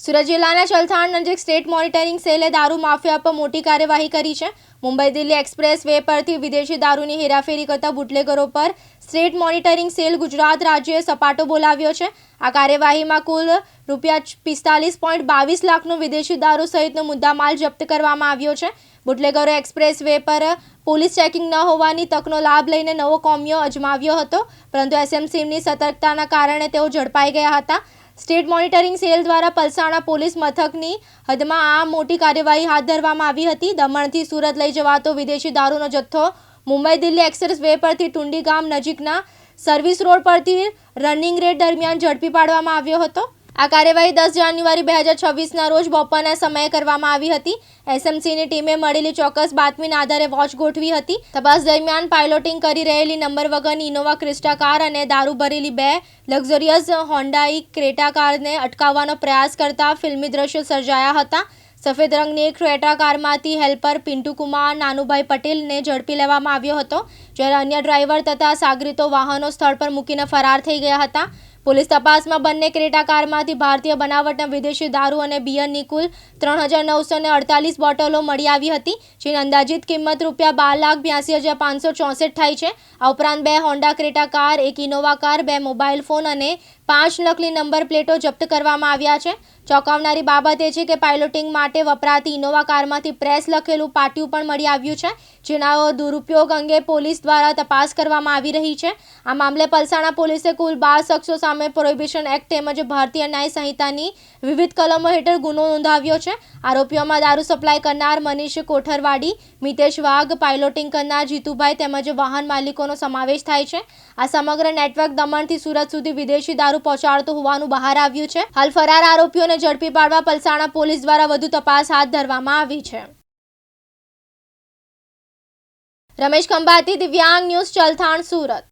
સુરત જિલ્લાના ચલથાણ નજીક state monitoring સેલે દારૂ માફિયા પર મોટી કાર્યવાહી કરી છે. મુંબઈ દિલ્હી એક્સપ્રેસ વે પરથી વિદેશી દારૂની હેરાફેરી કરતા બુટલેગરો પર સ્ટેટ મોનિટરિંગ સેલ ગુજરાત રાજ્યએ સપાટો બોલાવ્યો છે. આ કાર્યવાહીમાં કુલ રૂપિયા પિસ્તાલીસ પોઈન્ટ બાવીસ લાખનો વિદેશી દારૂ સહિતનો મુદ્દામાલ જપ્ત કરવામાં આવ્યો છે. બુટલેગરો એક્સપ્રેસ વે પર પોલીસ ચેકિંગ ન હોવાની તકનો લાભ લઈને નવો કોમિયો અજમાવ્યો હતો. પરંતુ એસએમસીની સતર્કતાના કારણે તેઓ ઝડપાઈ ગયા હતા. સ્ટેટ મોનિટરિંગ સેલ દ્વારા પલસાણા પોલીસ મથકની હદમાં આ મોટી કાર્યવાહી હાથ ધરવામાં આવી હતી. દમણથી સુરત લઈ જવાતો વિદેશી દારૂનો જથ્થો મુંબઈ દિલ્હી એક્સપ્રેસ વે પરથી ટુંડી ગામ નજીકના સર્વિસ રોડ પરથી રનિંગ રેડ દરમિયાન ઝડપી પાડવામાં આવ્યો હતો. આ કાર્યવાહી દસ જાન્યુઆરી બે હજાર છવ્વીસના રોજ બપોરના સમયે કરવામાં આવી હતી. એસએમસીની ટીમે મળેલી ચોક્કસ બાતમીના આધારે વોચ ગોઠવી હતી. તપાસ દરમિયાન પાયલોટિંગ કરી રહેલી નંબર વગરની ઇનોવા ક્રિસ્ટા કાર અને દારૂ ભરેલી બે લક્ઝરિયસ હોન્ડાઈ ક્રેટા કારને અટકાવવાનો પ્રયાસ કરતા ફિલ્મી દ્રશ્યો સર્જાયા હતા. સફેદ રંગની એક ક્રેટા કારમાંથી હેલ્પર પિન્ટુ કુમાર નાનુભાઈ પટેલને ઝડપી લેવામાં આવ્યો હતો, જ્યારે અન્ય ડ્રાઈવર તથા સાગરીતો વાહનો સ્થળ પર મૂકીને ફરાર થઈ ગયા હતા. પોલીસ તપાસમાં બંને ક્રેટા કારમાંથી ભારતીય બનાવટના વિદેશી દારૂ અને બિયરની કુલ ત્રણ હજાર નવસો ને અડતાલીસ બોટલો મળી આવી હતી, જેની અંદાજિત કિંમત રૂપિયા બાર લાખ બ્યાસી હજાર પાંચસો ચોસઠ થાય છે. આ ઉપરાંત બે હોન્ડા ક્રેટા કાર એક ઇનોવા કાર, બે મોબાઈલ ફોન અને પાંચ નકલી નંબર પ્લેટો જપ્ત કરવામાં આવ્યા છે. ચોંકાવનારી બાબત એ છે કે પાયલોટિંગ માટે વપરાતી ઇનોવા કારમાંથી પ્રેસ લખેલું પાટિયું પણ મળી આવ્યું છે જેના દુરુપયોગ અંગે પોલીસ દ્વારા તપાસ કરવામાં આવી રહી છે. આ મામલે પલસાણા પોલીસે કુલ બાર શખ્સો સામે પ્રોહિબિશન એક્ટ તેમજ ભારતીય ન્યાય સંહિતાની વિવિધ કલમો હેઠળ ગુનો નોંધાવ્યો છે. આરોપીઓમાં દારૂ સપ્લાય કરનાર મનીષ કોઠરવાડી, મિતેશ વાઘ, પાયલોટિંગ કરનાર જીતુભાઈ તેમજ વાહન માલિકોનો સમાવેશ થાય છે. આ સમગ્ર નેટવર્ક દમણથી સુરત સુધી વિદેશી દારૂ પહોંચાડતું હોવાનું બહાર આવ્યું છે. હાલ ફરાર આરોપીઓને ઝડપી પાડવા પલસાણા પોલીસ દ્વારા વધુ તપાસ હાથ ધરવામાં આવી છે. રમેશ ખંભાતી, દિવ્યાંગ ન્યૂઝ, ચલથાણ, સુરત.